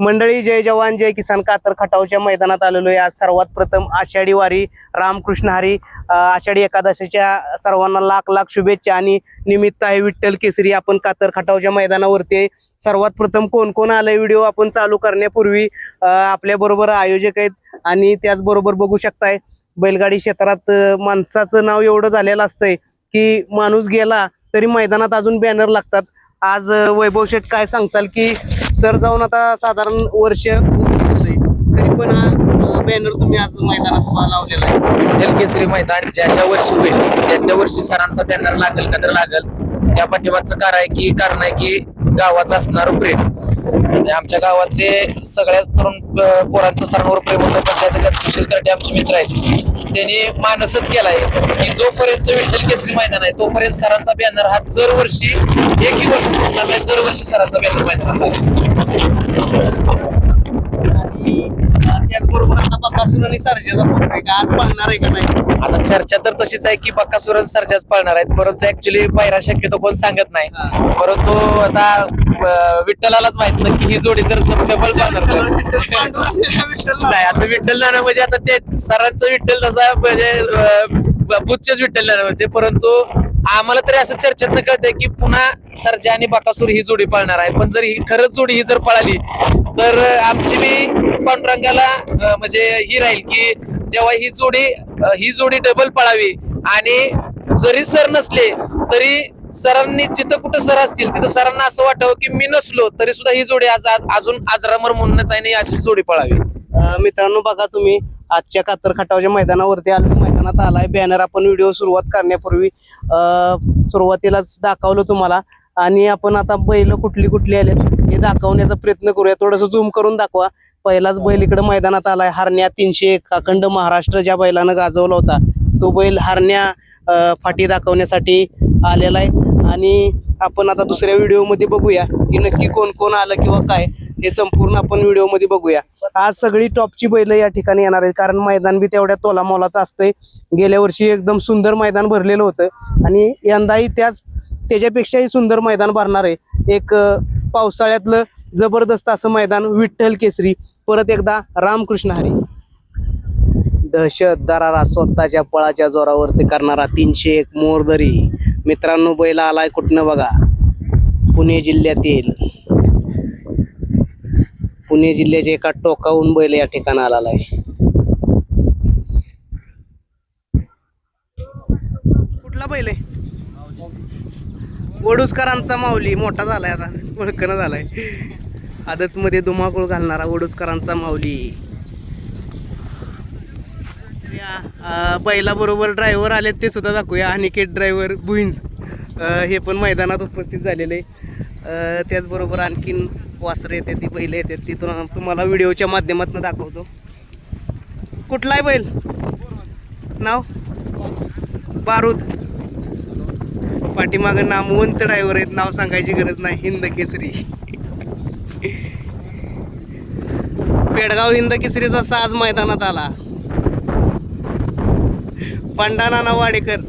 मंडळी जय जवान जय किसान. कातर खटावच्या मैदानात आलेलो आहे आज सर्वात प्रथम आषाढी वारी रामकृष्ण हरी आषाढी एकादशीच्या सर्वांना लाख लाख शुभेच्छा आणि निमित्त आहे विठ्ठल केसरी. आपण कातर खटावच्या मैदानावरती आहे. सर्वात प्रथम कोण कोण आलंय व्हिडिओ आपण चालू करण्यापूर्वी आपल्या बरोबर आयोजक आहेत आणि त्याचबरोबर बघू शकताय बैलगाडी क्षेत्रात माणसाचं नाव एवढं झालेलं असतंय की माणूस गेला तरी मैदानात अजून बॅनर लागतात. आज वैभव शेठ काय सांगताल की सर जाऊन आता साधारण वर्ष तरी पण हा बॅनर तुम्ही आज मैदानात लावलेला आहे. विठ्ठल केसरी मैदान ज्या ज्या वर्षी होईल त्या त्या वर्षी सरांचा बॅनर लागेल का तर लागेल. त्या पाठीमागचं कारण आहे की कारण आहे की गावाचं असणार प्रेम. आणि आमच्या गावातले सगळ्याच तरुण पोरांचं सरांवर प्रेम होतं पण त्यात सुशील करटे आमचे मित्र आहेत. त्यांनी मानसच केलाय की जोपर्यंत विठ्ठल केसरी मैदान आहे तोपर्यंत सरांचा बॅनर हा जर वर्षी एकही वर्ष चुकणार नाही जर वर्षी सरांचा बॅनर मैदानात लागेल त्याचबरोबर बकासून आणि सर्जाचा फोटो आहे का? आज पाहणार आहे का नाही? आता चर्चा तर तशीच आहे की बक्कासुरन सरजाच पळणार आहेत परंतु ऍक्च्युली पहिला शक्यतो कोण सांगत नाही. परंतु आता अं, विठ्ठलालाच माहीत नाही की ही जोडी जर डबल पळणार तर. नाही आता विठ्ठल नाना म्हणजे आता ते सरांचं विठ्ठल तसा म्हणजे अं, बुच्चेच विठ्ठल नाना होते परंतु आम्हाला तरी असं चर्चेत कळतंय की पुन्हा सरजा आणि बाकासूर ही जोडी पळणार आहे. पण जर ही खरंच जोडी ही जर पळाली तर अं, आमची बी पांडुरंगाला म्हणजे ही राहील की तेव्हा ही जोडी ही जोडी डबल पळावी. आणि जरी सर नसले तरी सरांनी जिथं कुठं सर असतील तिथं सरांना असं वाटावं की मी नसलो तरी सुद्धा ही जोडी आज आज- अजून आजरामर म्हणूनच आहे आणि अशी जोडी पळावी. मित्रांनो बघा तुम्ही आजच्या कातर खटावच्या मैदानावरती आलो मैदानात आलाय बॅनर आपण व्हिडिओ सुरुवात करण्यापूर्वी सुरुवातीलाच दाखवलं तुम्हाला. आणि आपण आता बैल कुठली कुठली आलेत हे दाखवण्याचा प्रयत्न करूया. थोडस झूम करून दाखवा. पहिलाच बैल इकडे मैदानात आलाय हरण्या तीनशे एक. अखंड महाराष्ट्र ज्या बैलानं गाजवला होता तो बैल हरण्या फाटी दाखवण्यासाठी आलेला आहे. आणि आपण आता दुसऱ्या व्हिडिओमध्ये बघूया की नक्की कोण कोण आलं किंवा काय हे संपूर्ण आपण व्हिडिओमध्ये बघूया. आज सगळी टॉपची बैल या ठिकाणी येणार आहेत कारण मैदान बी तेवढ्या तोला मोलाचं असतंय. गेल्या वर्षी एकदम सुंदर मैदान भरलेलं होतं. आणि यंदाही त्याच त्याच्यापेक्षाही सुंदर मैदान भरणार आहे. एक पावसाळ्यातलं जबरदस्त असं मैदान विठ्ठल केसरी. परत एकदा रामकृष्ण हरी. दहशत दरारा स्वतःच्या पळाच्या जोरावरती करणारा तीनशे एक मोरदरी मित्रांनो बैल आलाय कुठनं बघा? पुणे जिल्ह्यातील. पुणे जिल्ह्याच्या एका टोकाहून बैल या ठिकाणी आलेला आहे. कुठला बैल आहे? वडूसकरांचा माऊली मोठा झालाय आता ओळखणं झालाय. आदतमध्ये धुमाकूळ घालणारा वडूसकरांचा माऊली. या ड्रायव्हर आलेत ते सुद्धा दाखवूया. अनिकेत ड्रायव्हर भुईंज. हे पण मैदानात उपस्थित झालेले. त्याचबरोबर आणखीन वासरं येते ती बैल येतात ती तुम्हाला व्हिडिओच्या माध्यमातून दाखवतो. कुठला आहे बैल? नाव? बारूद. पाठीमागं नामवंत ड्रायव्हर आहेत. नाव सांगायची गरज नाही. हिंद केसरी. पेडगाव हिंद केसरीचा साज मैदानात आला. पंडाना वाडेकर